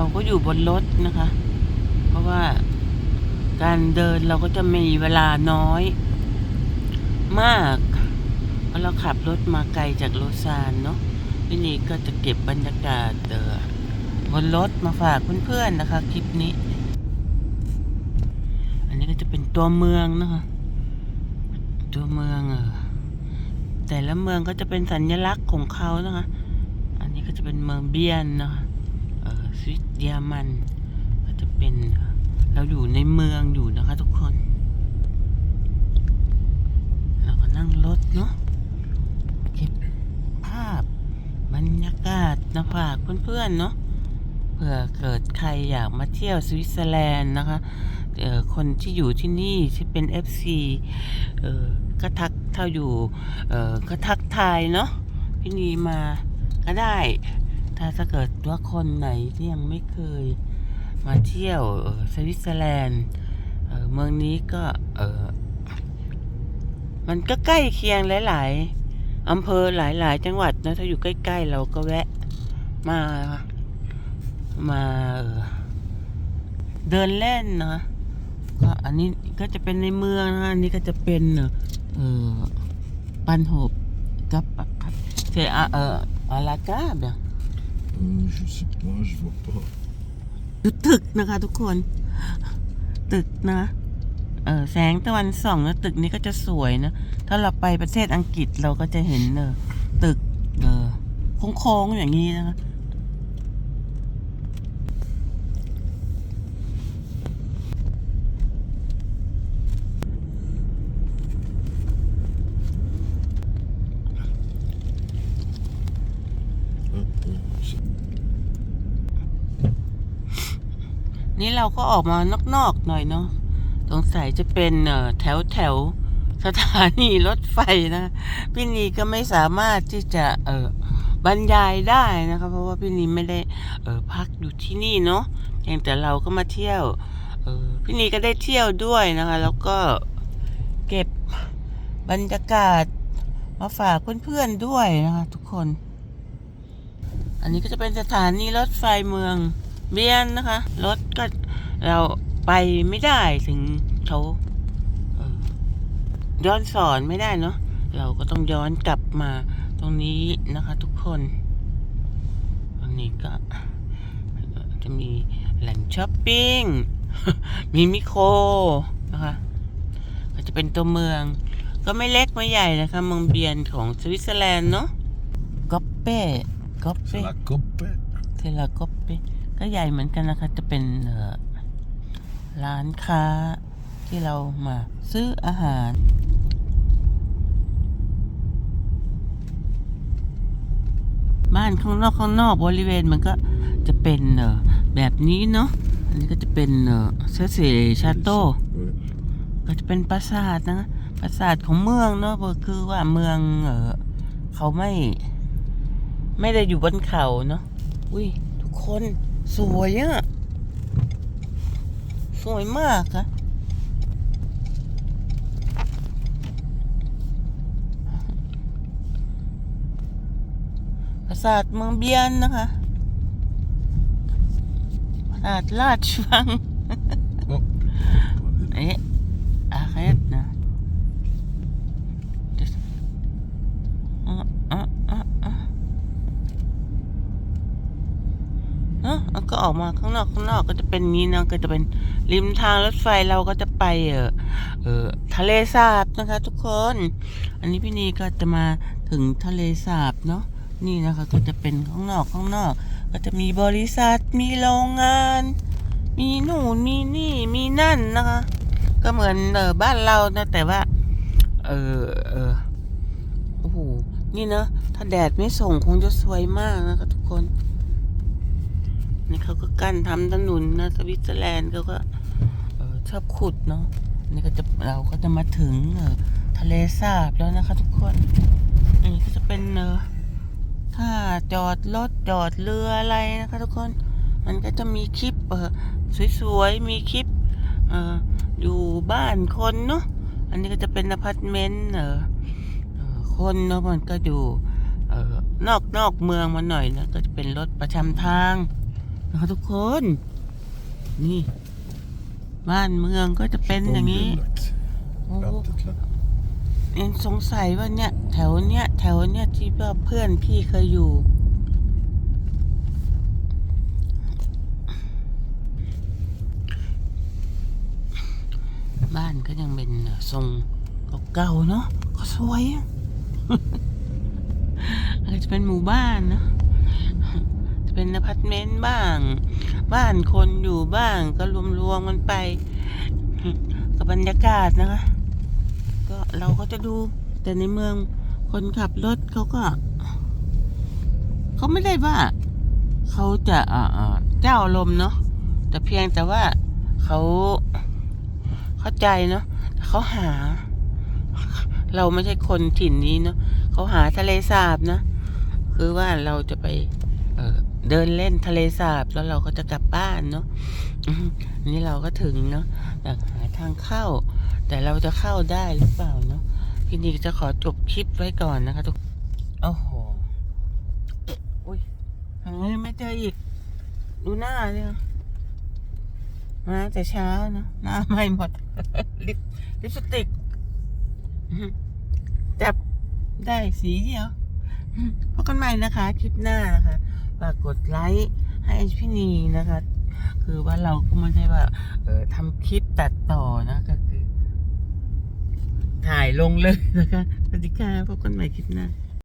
เราก็อยู่บนรถนะคะ เพราะว่าการเดินเราก็จะมีเวลาน้อย มากเพราะเราขับรถมาไกลจากโลซานเนาะที่นี่ก็จะเก็บบรรยากาศเอ่อบนรถมาฝากเพื่อนๆนะคะ คลิปนี้ อันนี้ก็จะเป็นตัวเมืองนะคะ ตัวเมืองเออแต่ละเมืองก็จะเป็นสัญลักษณ์ของเขานะคะ อันนี้ก็จะเป็นเมืองเบียนนะคะ สวิตเยอรมันก็จะเป็นเราอยู่ในเมืองอยู่นะคะทุกคน เราก็นั่งรถเนาะเก็บภาพบรรยากาศนะฝากเพื่อนๆเนาะเผื่อเกิดใครอยากมาเที่ยวสวิตเซอร์แลนด์นะคะเอ่อคนที่อยู่ที่นี่ที่เป็น FC เออก็ทักถ้าอยู่เออก็ทักทายเนาะพี่นีมาก็ได้ ถ้าถ้าเกิดว่าคนไหนที่ยังไม่เคยมาเที่ยวสวิตเซอร์แลนด์เมืองนี้ก็เออมันก็ใกล้เคียงหลาย ๆอำเภอหลาย ๆ จังหวัดนะถ้าอยู่ใกล้ ๆ เราก็แวะมามาเเดินเล่นนะก็อันนี้ก็จะเป็นในเมืองนะอันนี้ก็จะเป็นเออปันหบกับเซอาเอออาลากาเบีย Euh, je sais pas, je vois pas. ดูตึกนะคะทุกคน ตึกนะ เออแสงตะวันส่องแล้วตึกนี้ก็จะสวยนะ ถ้าเราไปประเทศอังกฤษเราก็จะเห็นเออตึกเออโค้งๆอย่างนี้นะคะ นี่เราก็ออกมานอกๆหน่อยเนาะสงสัยจะเป็นแถวแถวสถานีรถไฟนะพี่นีก็ไม่สามารถที่จะเออบรรยายได้นะคะเพราะว่าพี่นีไม่ได้เออพักอยู่ที่นี่เนาะเพียงแต่เราก็มาเที่ยวเออพี่นีก็ได้เที่ยวด้วยนะคะ แล้วก็เก็บบรรยากาศมาฝากเพื่อนๆด้วยนะคะทุกคน อันนี้ก็จะเป็นสถานีรถไฟเมือง เบียนนะคะ รถก็เราไปไม่ได้ถึงเขาเอ่อย้อนสอนไม่ได้เนาะเราก็ต้องย้อนกลับมาตรงนี้นะคะทุกคนตรงนี้ก็เอ่อจะมีแหล่งช้อปปิ้ง มีมิโครนะคะก็จะเป็นตัวเมือง ก็ไม่เล็กไม่ใหญ่นะคะเมืองเบียนของสวิตเซอร์แลนด์เนาะก๊อปเป้ก๊อป C'est เป้ la coppe. เทลาก็เป ก็ใหญ่เหมือนกันนะคะ จะเป็นร้านค้าที่เรามาซื้ออาหารบ้านข้างนอกข้างนอกบริเวณมันก็จะเป็นเออแบบนี้เนาะ อันนี้ก็จะเป็นเออเซเซชาโต Ouais. ก็จะเป็นปราสาทนะปราสาทของเมืองเนาะก็คือว่าเมืองเออเขาไม่ ไม่ได้อยู่บนเขาเนาะ อุ้ยทุกคน สวยอะสวยมากอะปราสาทเมืองเบียนนะคะปราสาทราชวัง Oh. เอ๊ะอาเคสนะอะอะอะอะเนอะแล้ว ก็ออกมาข้างนอกข้างนอกก็จะเป็นนี้นะก็จะเป็นริมทางรถไฟเราก็จะไปเออเออทะเลสาบนะคะ ทุกคน อันนี้พี่นีก็จะมาถึงทะเลสาบเนาะนี่นะคะก็จะเป็นข้างนอกข้างนอก ก็จะมีบริษัทมีโรงงาน มีหนูนมีนี่มีนั่นนะคะ ก็เหมือนเออบ้านเรานะแต่ว่า เออเออโอ้โหนี่เนะถ้าแดดไม่ส่งคงจะสวยมากนะคะทุกคน นี่เขาก็กั้นทำถนนนะสวิตเซอร์แลนด์เขาก็ชอบขุดเนาะนี่ก็จะเราก็จะมาถึงเอทะเลสาบแล้วนะคะทุกคน อันนี้ก็จะเป็นเออถ้าจอดรถจอดเรืออะไรนะคะทุกคน มันก็จะมีคลิปเออสวยๆ มีคลิปเอออยู่บ้านคนเนาะ อันนี้ก็จะเป็นอพาร์ตเมนต์เออคนเนาะมันก็อยู่เออนอกนอกเมืองมาหน่อยนะก็จะเป็นรถประจำทาง นะคะทุกคน นี่ บ้านเมืองก็จะเป็นอย่างนี้โอ้ Vattnet là. ยังสงสัยว่าเนี่ย แถวเนี้ยแถวเนี้ยที่ว่าเพื่อนพี่เคยอยู่ บ้านก็ยังเป็นทรงเก่าๆเนาะก็สวยอะอาจจะเป็นหมู่บ้านเนอะจะ เป็นอพาร์ตเมนต์บ้าง บ้านคนอยู่บ้างก็รวมๆกันไป กับบรรยากาศนะคะ ก็เราก็จะดู แต่ในเมืองคนขับรถเขาก็ เขาไม่ได้ว่า เขาจะอ่าอ่าเจ้าลมเนาะแต่เพียงแต่ว่าเขาเข้าใจเนาะเขาหา เราไม่ใช่คนถิ่นนี้เนาะเขาหาทะเลสาบนะ คือว่าเราจะไป เดินเล่นทะเลสาบแล้วเราก็จะกลับบ้านเนาะอันนี้เราก็ถึงเนาะแต่หาทางเข้า แต่เราจะเข้าได้หรือเปล่าเนาะพี่นิกจะขอจบคลิปไว้ก่อนนะคะทุกโอ้โหอุ้ยทาไม่เจออีก ดูหน้าเลยมาแต่เช้าเนาะหน้าไม่หมดลิปลิปสติกจับได้สีเดียวพบกันใหม่นะคะ คลิปหน้านะคะ ฝากกดไลค์ให้พี่นีนะคะ คือว่าเราก็ไม่ได้ว่า เออทำคลิปตัดต่อนะก็คือ ถ่ายลงเลยนะคะสวัสดีค่ะพบกันใหม่คลิปหน้า